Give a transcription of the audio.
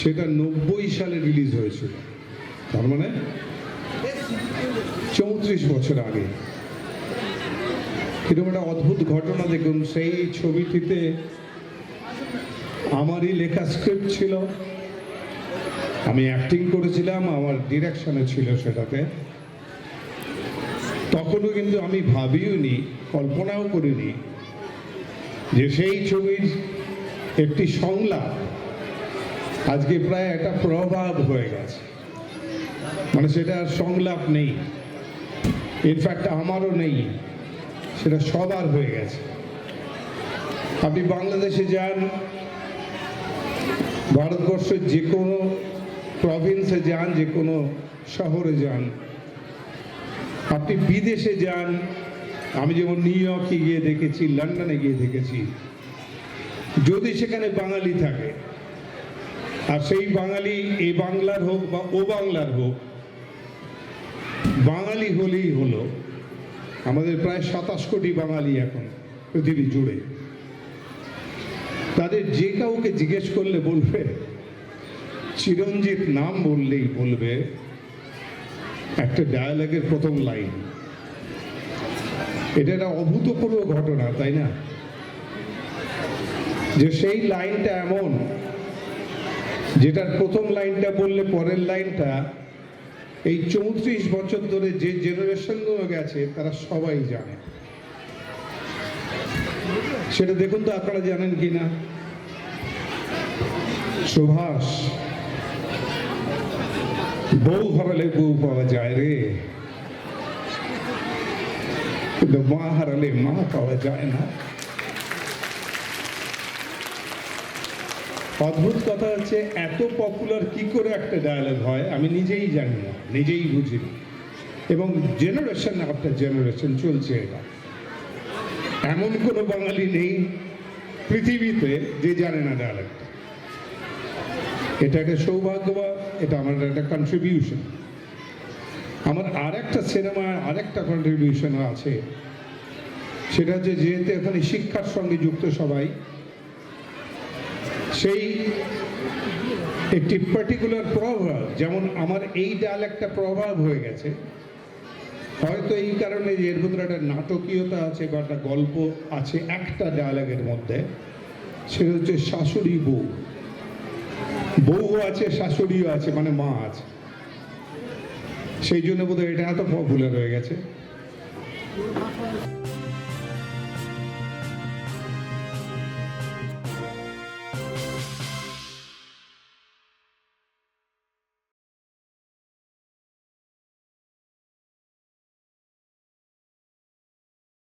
সেটা নব্বই সালে রিলিজ হয়েছিল। তার মানে চৌত্রিশ বছর আগে। এরকম একটা অদ্ভুত ঘটনা, দেখুন, সেই ছবিটিতে আমারই লেখা স্ক্রিপ্ট ছিল। আমি অ্যাক্টিং করেছিলাম, আমার ডিরেকশনে ছিল সেটাতে। তখনও কিন্তু আমি ভাবিও নি, কল্পনাও করিনি যে সেই ছবির একটি সংলাপ আজকে প্রায় একটা প্রভাব হয়ে গেছে। মানে সেটা সংলাপ নেই। ইনফ্যাক্ট আমারও নেই। সেটা সবার হয়ে গেছে। আপনি বাংলাদেশে যান, ভারতবর্ষের যে কোনো প্রভিন্সে যান, যে কোনো শহরে যান, আপনি বিদেশে যান, আমি যেমন নিউ ইয়র্কে গিয়ে দেখেছি লন্ডনে গিয়ে দেখেছি, যদি সেখানে বাঙালি থাকে আর সেই বাঙালি এ বাংলার হোক বা ও বাংলার হোক, বাঙালি হলেই হলো। আমাদের প্রায় সাতাশ কোটি বাঙালি এখন পৃথিবী জুড়ে। তাদের যে কাউকে জিজ্ঞেস করলে বলবে, চিরঞ্জিত নাম বললেই বলবে। একটা ডায়ালগের প্রথম লাইন এটা একটা অভূতপূর্ব ঘটনা, তাই না? যে সেই লাইনটা এমন যেটার প্রথম লাইনটা বললে পরের লাইনটা, এই চৌত্রিশ বছর ধরে যে জেনারেশনগুলো গেছে, তারা সবাই জানে। সেটা দেখুন তো আপনারা জানেন কি না সুভাষ, বউ হারালে বউ পাওয়া যায় রে। কিন্তু মা হারালে মা পাওয়া যায় না। অদ্ভুত কথা হচ্ছে, এত পপুলার কি করে একটা ডায়ালগ হয়, আমি নিজেই জানি না, নিজেই বুঝি না। এবং জেনারেশন আফটার জেনারেশন চলছে এটা। এমন কোনো বাঙালি নেই পৃথিবীতে যে জানে না ডায়ালগটা এটা একটা সৌভাগ্য বা এটা আমার একটা কন্ট্রিবিউশন আমার আর একটা সিনেমায় আরেকটা কন্ট্রিবিউশন আছে। সেটা হচ্ছে যেহেতু এখানে শিক্ষার সঙ্গে যুক্ত সবাই সেই একটি পার্টিকুলার প্রভাব, যেমন আমার এই ডাল একটা প্রভাব হয়ে গেছে। হয়তো এই কারণে যে এর ভিতরে একটা নাটকীয়তা আছে বা একটা গল্প আছে একটা ডায়ালগের মধ্যে সেটা হচ্ছে শাশুড়ি বউ। বউ আছে, শাশুড়িও আছে মানে মা আছে। সেই জন্য বোধহয় এটা এত পপুলার হয়ে গেছে।